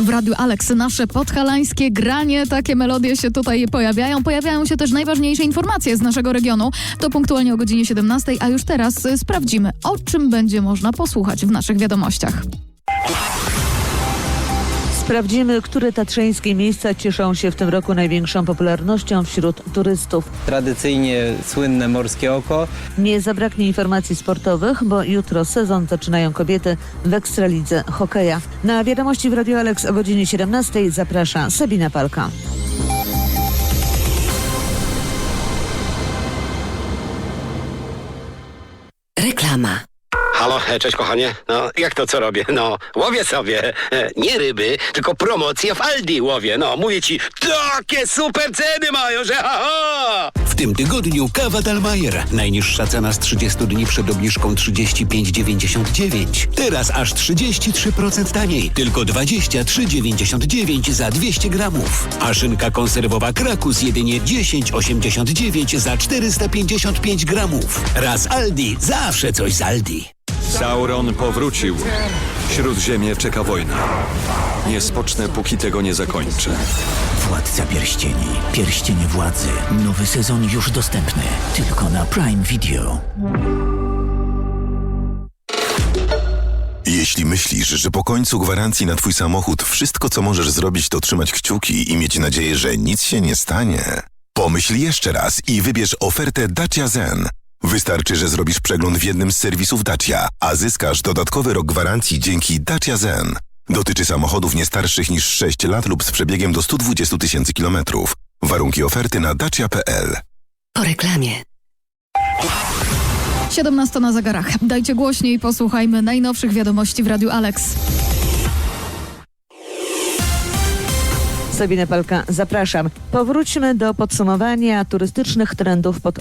W Radiu Alex. Nasze podhalańskie granie, takie melodie się tutaj pojawiają. Pojawiają się też najważniejsze informacje z naszego regionu. To punktualnie o godzinie 17, a już teraz sprawdzimy, o czym będzie można posłuchać w naszych wiadomościach. Sprawdzimy, które tatrzańskie miejsca cieszą się w tym roku największą popularnością wśród turystów. Tradycyjnie słynne Morskie Oko. Nie zabraknie informacji sportowych, bo jutro sezon zaczynają kobiety w Ekstralidze hokeja. Na wiadomości w Radio Alex o godzinie 17 zaprasza Sabina Palka. Reklama. Halo, e, cześć kochanie. No, jak to co robię? No, łowię sobie. E, Nie ryby, tylko promocje w Aldi łowię. No, mówię ci, takie super ceny mają, że ha, ha! W tym tygodniu kawa Dalmajer. Najniższa cena z 30 dni przed obniżką 35,99. Teraz aż 33% taniej. Tylko 23,99 za 200 gramów. A szynka konserwowa Krakus jedynie 10,89 za 455 gramów. Raz Aldi, zawsze coś z Aldi. Sauron powrócił. Śródziemie czeka wojna. Nie spocznę, póki tego nie zakończę. Władca Pierścieni. Pierścienie Władzy. Nowy sezon już dostępny. Tylko na Prime Video. Jeśli myślisz, że po końcu gwarancji na twój samochód wszystko co możesz zrobić to trzymać kciuki i mieć nadzieję, że nic się nie stanie, pomyśl jeszcze raz i wybierz ofertę Dacia Zen. Wystarczy, że zrobisz przegląd w jednym z serwisów Dacia, a zyskasz dodatkowy rok gwarancji dzięki Dacia Zen. Dotyczy samochodów nie starszych niż 6 lat lub z przebiegiem do 120 tysięcy kilometrów. Warunki oferty na dacia.pl. Po reklamie. 17 na zegarach. Dajcie głośniej, posłuchajmy najnowszych wiadomości w Radiu Alex. Sabina Palka, zapraszam. Powróćmy do podsumowania turystycznych trendów pod